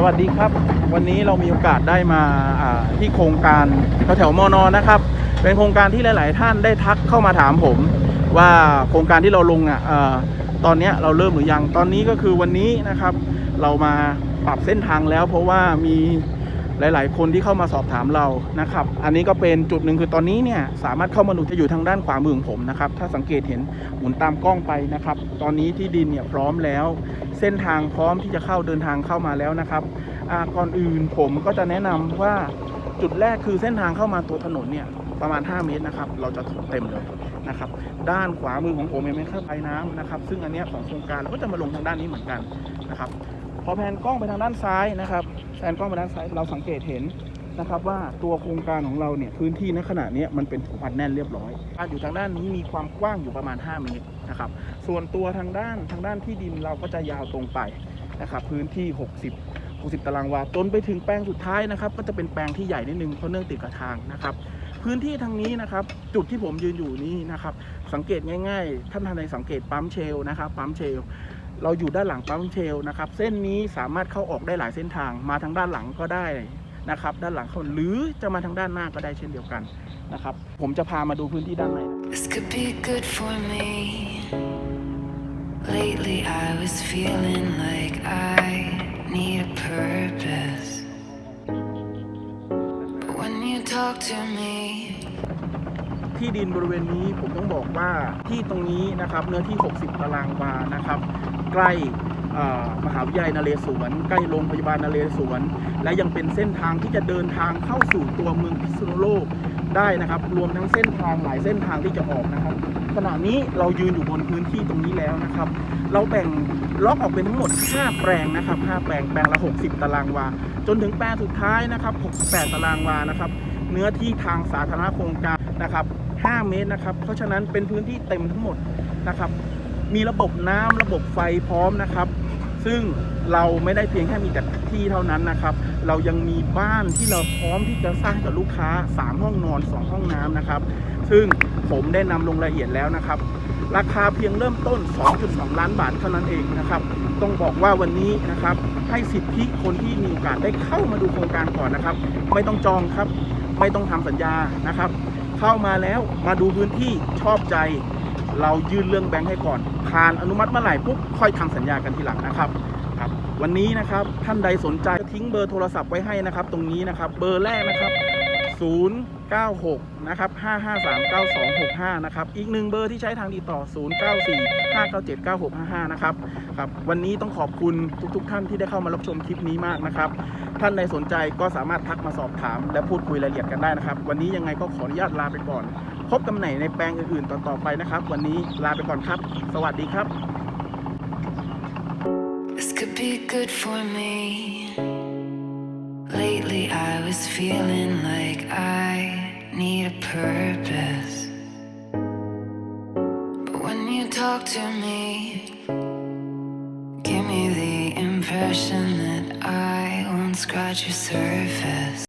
สวัสดีครับ วันนี้เรามีโอกาสได้มาาที่โครงการแถวๆมอนอนะครับ เป็นโครงการที่หลาย ๆ ท่านได้ทักเข้ามาถามผม ว่าโครงการที่เราลงอะเอ่อตอนนี้เราเริ่มหรือยังตอนนี้ก็คือวันนี้นะครับ เรามาปรับเส้นทางแล้ว เพราะว่ามี หลาย ๆ คนที่เข้ามาสอบถามเรานะครับ อันนี้ก็เป็นจุดหนึ่งคือตอนนี้เนี่ยสามารถเข้ามาดูจะอยู่ทางด้านขวามือของผมนะครับ ถ้าสังเกตเห็นหมุนตามกล้องไปนะครับ ตอนนี้ที่ดินเนี่ยพร้อมแล้ว เส้นทางพร้อมที่จะเข้าเดินทางเข้ามาแล้วนะครับอ่าก่อนอื่นผมก็จะแนะนำว่าจุดแรกคือเส้นทางเข้ามาตัวถนนเนี่ยประมาณ 5 เมตรนะครับ เราจะถูกเต็มเลยนะครับ ด้านขวามือของผมเองเป็นเครื่องไฟน้ำนะครับ ซึ่งอันนี้ของโครงการเราก็จะมาลงทางด้านนี้เหมือนกันนะครับ อแผนกล้องไปทางด้านซ้ายนะครับแผนกล้องไปด้านซ้ายเราสังเกตเห็นนะครับว่าตัวโครงการของเราเนี่ยพื้นที่ณขณะนี้มันเป็นอัดแน่นเรียบร้อยการอยู่ทางด้านนี้มีความกว้างอยู่ประมาณ 5 เมตรนะครับส่วนตัวทางด้านทางด้านที่ดินเราก็จะยาวตรงไปนะครับพื้นที่ 60 60 ตารางวาจนไปถึงแปลงสุดท้ายนะครับก็จะเป็นแปลงที่ใหญ่นิดนึงเพราะเนื่องติดกับทางนะครับพื้นที่ทางนี้นะครับจุดที่ผมยืนอยู่นี้นะครับสังเกตง่าย ๆ ท่านท่านใดสังเกตปั๊มเชลนะครับปั๊มเชล เราอยู่ด้านหลังปั๊มเชลนะครับ เส้นนี้สามารถเข้าออกได้หลายเส้นทาง มาทางด้านหลังก็ได้นะครับ ด้านหลังเขาหรือจะมาทางด้านหน้าก็ได้เช่นเดียวกันนะครับ ผมจะพามาดูพื้นที่ด้านใน This could be good for me. Lately, I was feeling like I need a purpose. But when you talk to me, ที่ดินบริเวณนี้ผมต้องบอกว่าที่ตรงนี้นะครับเนื้อที่ 60 ตารางวานะครับ ใกล้มหาวิทยาลัยนเรศวร ใกล้โรงพยาบาลนเรศวร และยังเป็นเส้นทางที่จะเดินทางเข้าสู่ตัวเมืองพิษณุโลกได้นะครับ รวมทั้งเส้นทางหลายเส้นทางที่จะออกนะครับ ขณะนี้เรายืนอยู่บนพื้นที่ตรงนี้แล้วนะครับ เราแบ่งล็อกออกเป็นทั้งหมด 5 แปลงนะครับ 5 แปลงแปลงละ 60 ตารางวา จนถึงแปลงสุดท้ายนะครับ 68 ตารางวานะครับ เนื้อที่ทางสาธารณโครงการนะครับ 5 เมตรนะครับ เพราะฉะนั้นเป็นพื้นที่เต็มทั้งหมดนะครับ มีระบบน้ำระบบไฟพร้อมนะครับ ซึ่งเราไม่ได้เพียงแค่มีแต่ที่เท่านั้นนะครับ เรายังมีบ้านที่เราพร้อมที่จะสร้างกับลูกค้า 3 ห้องนอน 2 ห้องน้ำนะครับ ซึ่งผมได้นำลงรายละเอียดแล้วนะครับ ราคาเพียงเริ่มต้น 2.2 ล้านบาทเท่านั้นเองนะครับ ต้องบอกว่าวันนี้นะครับ ให้สิทธิคนที่มีโอกาสได้เข้ามาดูโครงการก่อนนะครับ ไม่ต้องจองครับ ไม่ต้องทำสัญญานะครับ เข้ามาแล้วมาดูพื้นที่ชอบใจ เรายื่นเรื่องแบงค์ให้ก่อนผ่านอนุมัติเมื่อไหร่ปุ๊บค่อยทำสัญญากันทีหลังนะครับครับวันนี้นะครับท่านใดสนใจทิ้งเบอร์โทรศัพท์ไว้ให้นะครับ ตรงนี้นะครับเบอร์แรกนะครับ 096 นะครับ 5539265 นะครับ อีกหนึ่งเบอร์ที่ใช้ทางติดต่อ 094 597 9655 นะครับครับวันนี้ต้องขอบคุณทุก ๆทท่านที่ได้เข้ามารับชมคลิปนี้มากนะครับ ท่านใดสนใจก็สามารถทักมาสอบถาม และพูดคุยรายละเอียดกันได้นะครับ วันนี้ยังไงก็ขออนุญาตลาไปก่อน พบกันใหม่ในแปลงอื่นๆ ต่อๆไปนะครับ วันนี้ลาไปก่อนครับ สวัสดีครับ this could be good for me. Lately, I was feeling like I need a purpose. But when you talk to me, give me the impression that I won't scratch your surface.